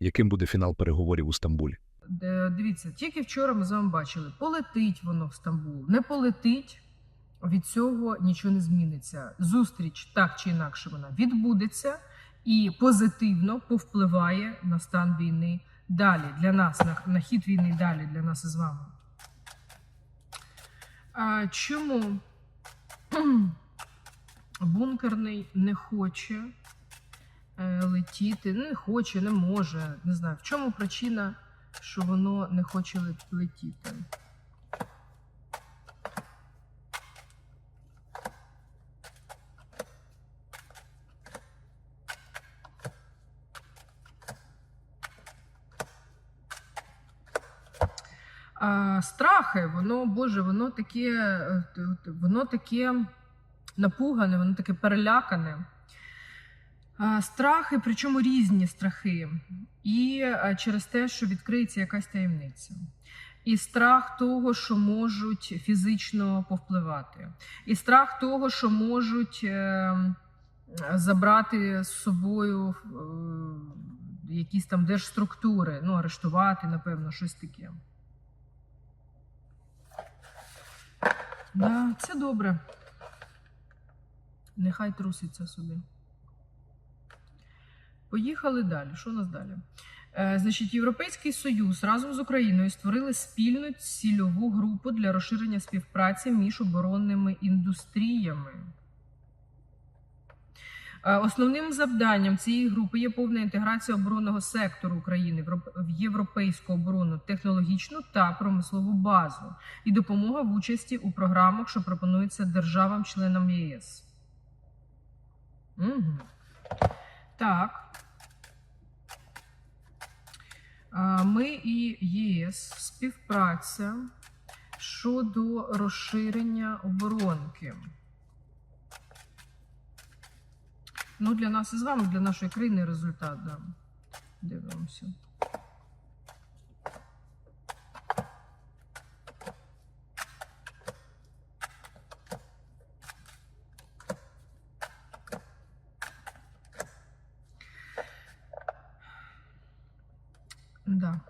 Яким буде фінал переговорів у Стамбулі? Е, Дивіться, тільки вчора ми з вами бачили, полетить воно в Стамбул, не полетить. Від цього нічого не зміниться. Зустріч так чи інакше вона відбудеться і позитивно повпливає на стан війни далі для нас, на, на хід війни далі для нас із вами. А, чому бункерний не хоче е, летіти? Не хоче, не може. Не знаю. В чому причина, що воно не хоче летіти? Страхи, воно, Боже, воно таке, е, воно таке напугане, воно таке перелякане. А, Страхи, причому різні страхи. І е, через те, що відкриється якась таємниця. І страх того, що можуть фізично повпливати. І страх того, що можуть е, забрати з собою е, якісь там держструктури, ну, арештувати, напевно, щось таке. Да, це добре. Нехай труситься собі. Поїхали далі. Що нас далі? Е, значить, Європейський Союз разом з Україною створили спільну цільову групу для розширення співпраці між оборонними індустріями. Е, Основним завданням цієї групи є повна інтеграція оборонного сектору України в європейську оборонну технологічну та промислову базу і допомога в участі у програмах, що пропонуються державам-членам ЄС. Угу. Так. А, Ми і ЄС співпраця щодо розширення оборонки. Ну, для нас із вами, для нашої країни результат, да. Дивимося. Да.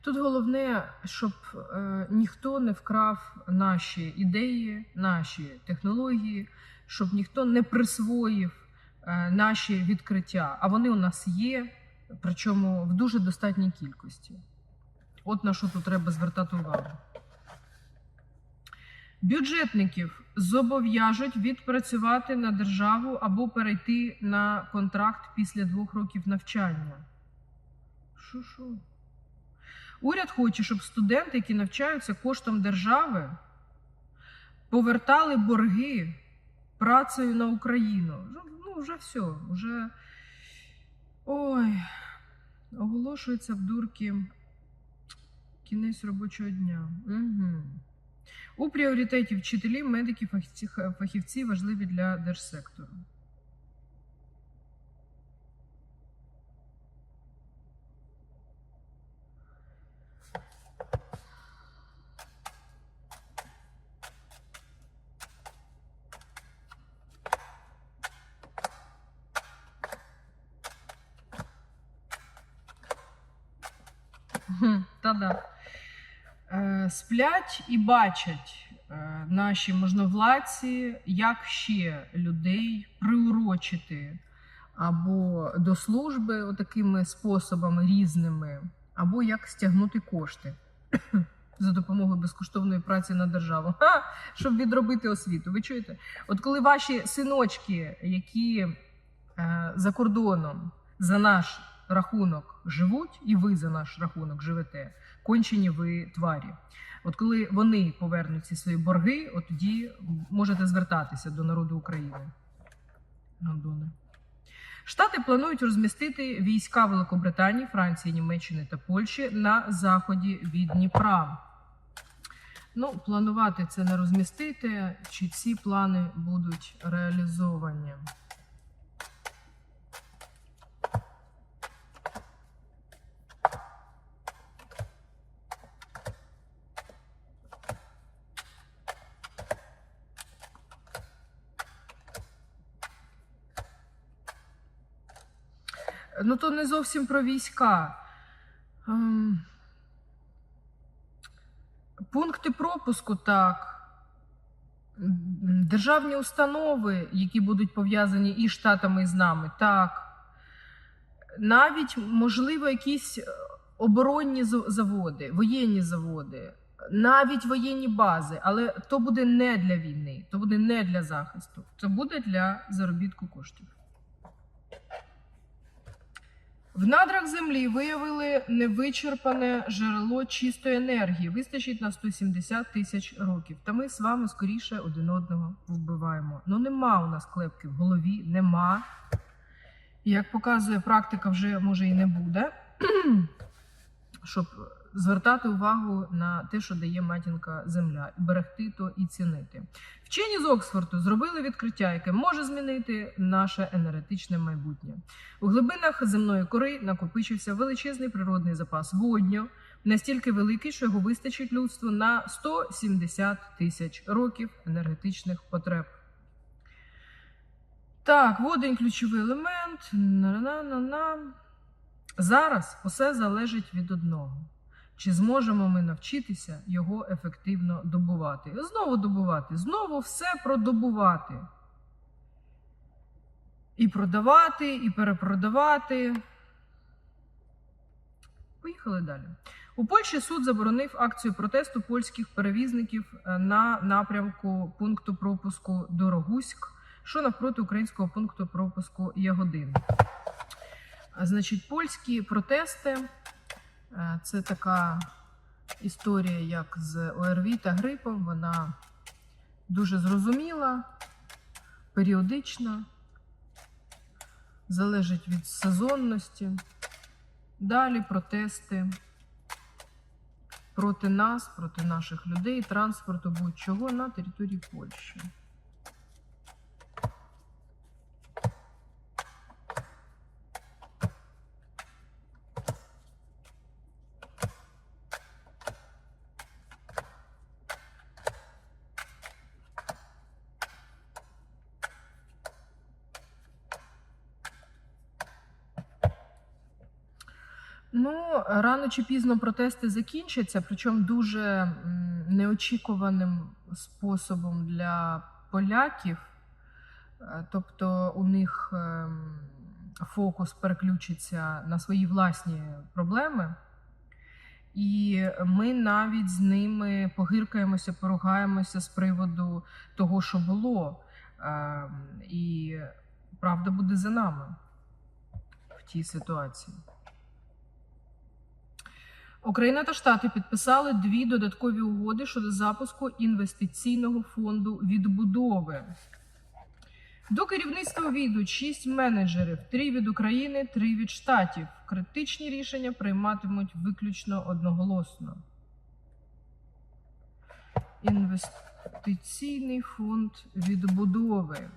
Тут головне, щоб е, ніхто не вкрав наші ідеї, наші технології, щоб ніхто не присвоїв е, наші відкриття. А вони у нас є, причому в дуже достатній кількості. От на що тут треба звертати увагу. Бюджетників зобов'яжуть відпрацювати на державу або перейти на контракт після двох років навчання. Що що? Уряд хоче, щоб студенти, які навчаються коштом держави, повертали борги працею на Україну. Ну, Ну, вже все, вже. Ой, оголошується в дурки кінець робочого дня. Угу. У пріоритеті вчителі, медики, фахівці важливі для держсектору. Та-да. Е, Сплять і бачать е, наші можновладці, як ще людей приурочити або до служби отакими способами різними, або як стягнути кошти за допомогою безкоштовної праці на державу, Ха! щоб відробити освіту. Ви чуєте? От коли ваші синочки, які е, за кордоном за наш рахунок живуть, і ви за наш рахунок живете, кончені ви тварі. От коли вони повернуть ці свої борги, от тоді можете звертатися до народу України. Гандони. Штати планують розмістити війська Великобританії, Франції, Німеччини та Польщі на заході від Дніпра. Ну, планувати це не розмістити, чи ці плани будуть реалізовані. Ну, то не зовсім про війська. Ем, Пункти пропуску, так. Державні установи, які будуть пов'язані і штатами, і з нами, так. Навіть, можливо, якісь е, оборонні заводи, воєнні заводи, навіть воєнні бази, але то буде не для війни, то буде не для захисту, це буде для заробітку коштів. В надрах землі виявили невичерпане джерело чистої енергії. Вистачить на 170 тисяч років. Та ми з вами скоріше один одного вбиваємо. Ну нема у нас клепки в голові, нема. Як показує практика, вже може і не буде. Щоб звертати увагу на те, що дає матінка земля, берегти то і цінити. Вчені з Оксфорду зробили відкриття, яке може змінити наше енергетичне майбутнє. У глибинах земної кори накопичився величезний природний запас водню, настільки великий, що його вистачить людству на 170 тисяч років енергетичних потреб. Так, водень ключовий елемент. На-на-на-на. Зараз усе залежить від одного. Чи зможемо ми навчитися його ефективно добувати? Знову добувати, знову все продобувати. І продавати, і перепродавати. Поїхали далі. У Польщі суд заборонив акцію протесту польських перевізників е, на напрямку пункту пропуску Дорогуськ, що навпроти українського пункту пропуску Ягодин. Значить, польські протести це така історія, як з ОРВІ та грипом. Вона дуже зрозуміла, періодична залежить від сезонності. Далі протести проти нас, проти наших людей, транспорту будь-чого на території Польщі. Ну, рано чи пізно протести закінчаться, причому дуже неочікуваним способом для поляків. Е, Тобто у них ем, фокус переключиться на свої власні проблеми. І ми навіть з ними погиркаємося, поругаємося з приводу того, що було. Ем, І правда буде за нами в тій ситуації. Україна та Штати підписали дві додаткові угоди щодо запуску інвестиційного фонду відбудови. До керівництва війдуть шість менеджерів: три від України, три від штатів. Критичні рішення прийматимуть виключно одноголосно. Інвестиційний фонд відбудови.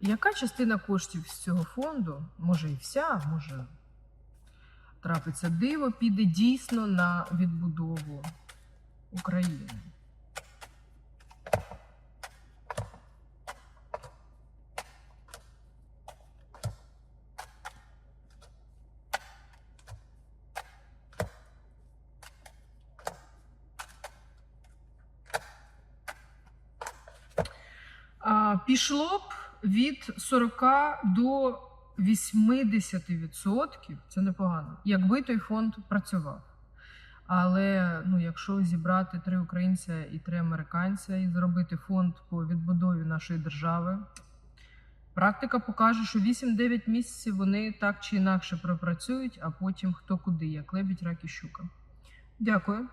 Яка частина коштів з цього фонду, може і вся, може трапиться диво, піде дійсно на відбудову України. Пішло б від 40 до 80%, це непогано, якби той фонд працював. Але ну, якщо зібрати три українця і три американця і зробити фонд по відбудові нашої держави, практика покаже, що 8-9 місяців вони так чи інакше пропрацюють, а потім хто куди, як лебідь, рак і щука. Дякую.